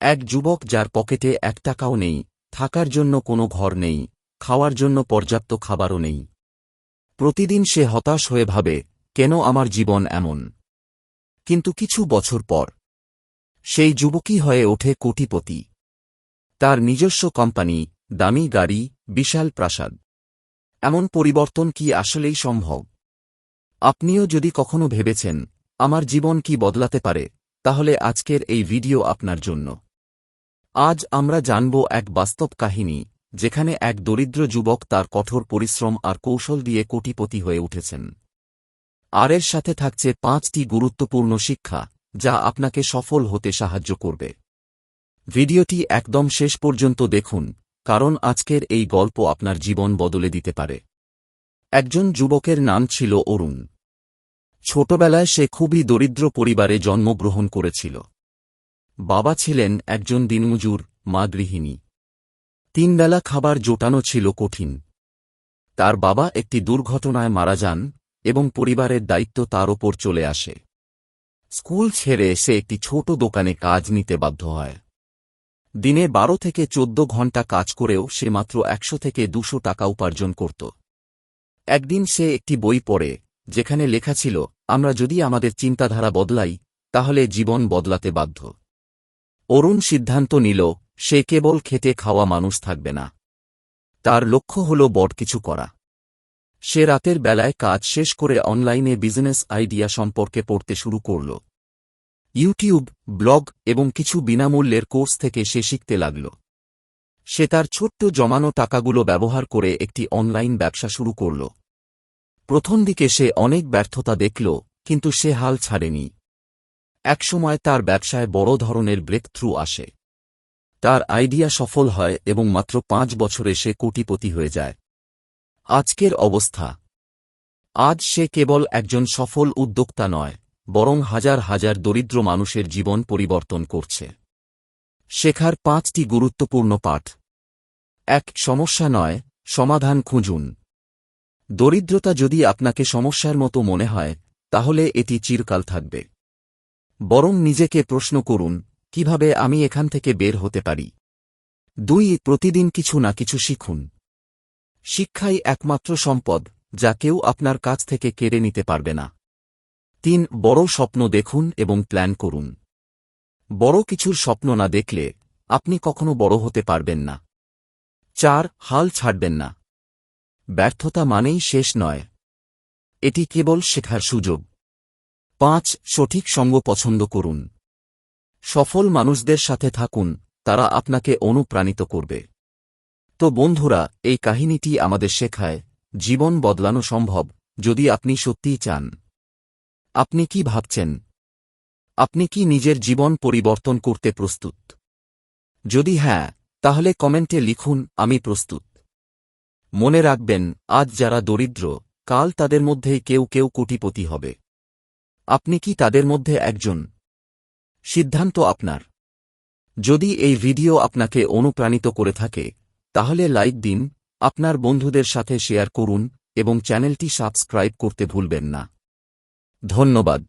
এক যুবক যার পকেটে এক টাকাও নেই, থাকার জন্য কোনো ঘর নেই, খাওয়ার জন্য পর্যাপ্ত খাবারও নেই। প্রতিদিন সে হতাশ হয়ে ভাবে, কেন আমার জীবন এমন? কিন্তু কিছু বছর পর, সেই যুবকই হয়ে ওঠে কোটিপতি। তার নিজস্ব কোম্পানি, দামি গাড়ি, বিশাল প্রাসাদ। এমন পরিবর্তন কি আসলেই সম্ভব? আপনিও যদি কখনো ভেবেছেন, আমার জীবন কি বদলাতে পারে, তাহলে আজকের এই ভিডিও আপনার জন্য। আজ আমরা জানব এক বাস্তব কাহিনী, যেখানে এক দরিদ্র যুবক তার কঠোর পরিশ্রম আর কৌশল দিয়ে কোটিপতি হয়ে উঠেছেন। আর এর সাথে থাকছে পাঁচটি গুরুত্বপূর্ণ শিক্ষা, যা আপনাকে সফল হতে সাহায্য করবে। ভিডিওটি একদম শেষ পর্যন্ত দেখুন, কারণ আজকের এই গল্প আপনার জীবন বদলে দিতে পারে। একজন যুবকের নাম ছিল অরুণ। ছোটবেলায় সে খুবই দরিদ্র পরিবারে জন্মগ্রহণ করেছিল। বাবা ছিলেন একজন দিনমজুর, মা গৃহিণী। তিনবেলা খাবার জোটানো ছিল কঠিন। তার বাবা একটি দুর্ঘটনায় মারা যান এবং পরিবারের দায়িত্ব তার ওপর চলে আসে। স্কুল ছেড়ে সে একটি ছোট দোকানে কাজ নিতে বাধ্য হয়। দিনে বারো থেকে চোদ্দ ঘণ্টা কাজ করেও সে মাত্র একশো থেকে দুশো টাকা উপার্জন করত। একদিন সে একটি বই পড়ে, যেখানে লেখা ছিল, আমরা যদি আমাদের চিন্তাধারা বদলাই, তাহলে জীবন বদলাতে বাধ্য। অরুণ সিদ্ধান্ত নিল, সে কেবল খেতে খাওয়া মানুষ থাকবে না। তার লক্ষ্য হল বড় কিছু করা। সে রাতের বেলায় কাজ শেষ করে অনলাইনে বিজনেস আইডিয়া সম্পর্কে পড়তে শুরু করল। ইউটিউব, ব্লগ এবং কিছু বিনামূল্যের কোর্স থেকে সে শিখতে লাগল। সে তার ছোট্ট জমানো টাকাগুলো ব্যবহার করে একটি অনলাইন ব্যবসা শুরু করল। প্রথম দিকে সে অনেক ব্যর্থতা দেখল, কিন্তু সে হাল ছাড়েনি। একসময় তার ব্যবসায় বড় ধরনের ব্রেক থ্রু আসে। তার আইডিয়া সফল হয় এবং মাত্র পাঁচ বছরে সে কোটিপতি হয়ে যায়। আজকের অবস্থা। আজ সে কেবল একজন সফল উদ্যোক্তা নয়, বরং হাজার হাজার দরিদ্র মানুষের জীবন পরিবর্তন করছে। শেখার পাঁচটি গুরুত্বপূর্ণ পাঠ। এক, সমস্যা নয়, সমাধান খুঁজুন। দরিদ্রতা যদি আপনাকে সমস্যার মতো মনে হয়, তাহলে এটি চিরকাল থাকবে। বরং নিজেকে প্রশ্ন করুন, কীভাবে আমি এখান থেকে বের হতে পারি? দুই, প্রতিদিন কিছু না কিছু শিখুন। শিক্ষাই একমাত্র সম্পদ, যা কেউ আপনার কাছ থেকে কেড়ে নিতে পারবে না। তিন, বড় স্বপ্ন দেখুন এবং প্ল্যান করুন। বড় কিছুর স্বপ্ন না দেখলে, আপনি কখনো বড় হতে পারবেন না। চার, হাল ছাড়বেন না। ব্যর্থতা মানেই শেষ নয়। এটি কেবল শেখার সুযোগ। পাঁচ, সঠিক সঙ্গ পছন্দ করুন। সফল মানুষদের সাথে থাকুন, তারা আপনাকে অনুপ্রাণিত করবে। তো বন্ধুরা, এই কাহিনীটি আমাদের শেখায়, জীবন বদলানো সম্ভব, যদি আপনি সত্যিই চান। আপনি কি ভাবছেন? আপনি কি নিজের জীবন পরিবর্তন করতে প্রস্তুত? যদি হ্যাঁ তাহলে কমেন্টে লিখুন, আমি প্রস্তুত। মনে রাখবেন, আজ যারা দরিদ্র, কাল তাদের মধ্যেই কেউ কেউ কোটিপতি হবে। আপনি কি তাদের মধ্যে একজন? সিদ্ধান্ত আপনার। যদি এই ভিডিও আপনাকে অনুপ্রাণিত করে থাকে, তাহলে লাইক দিন, আপনার বন্ধুদের সাথে শেয়ার করুন, এবং চ্যানেলটি সাবস্ক্রাইব করতে ভুলবেন না। ধন্যবাদ।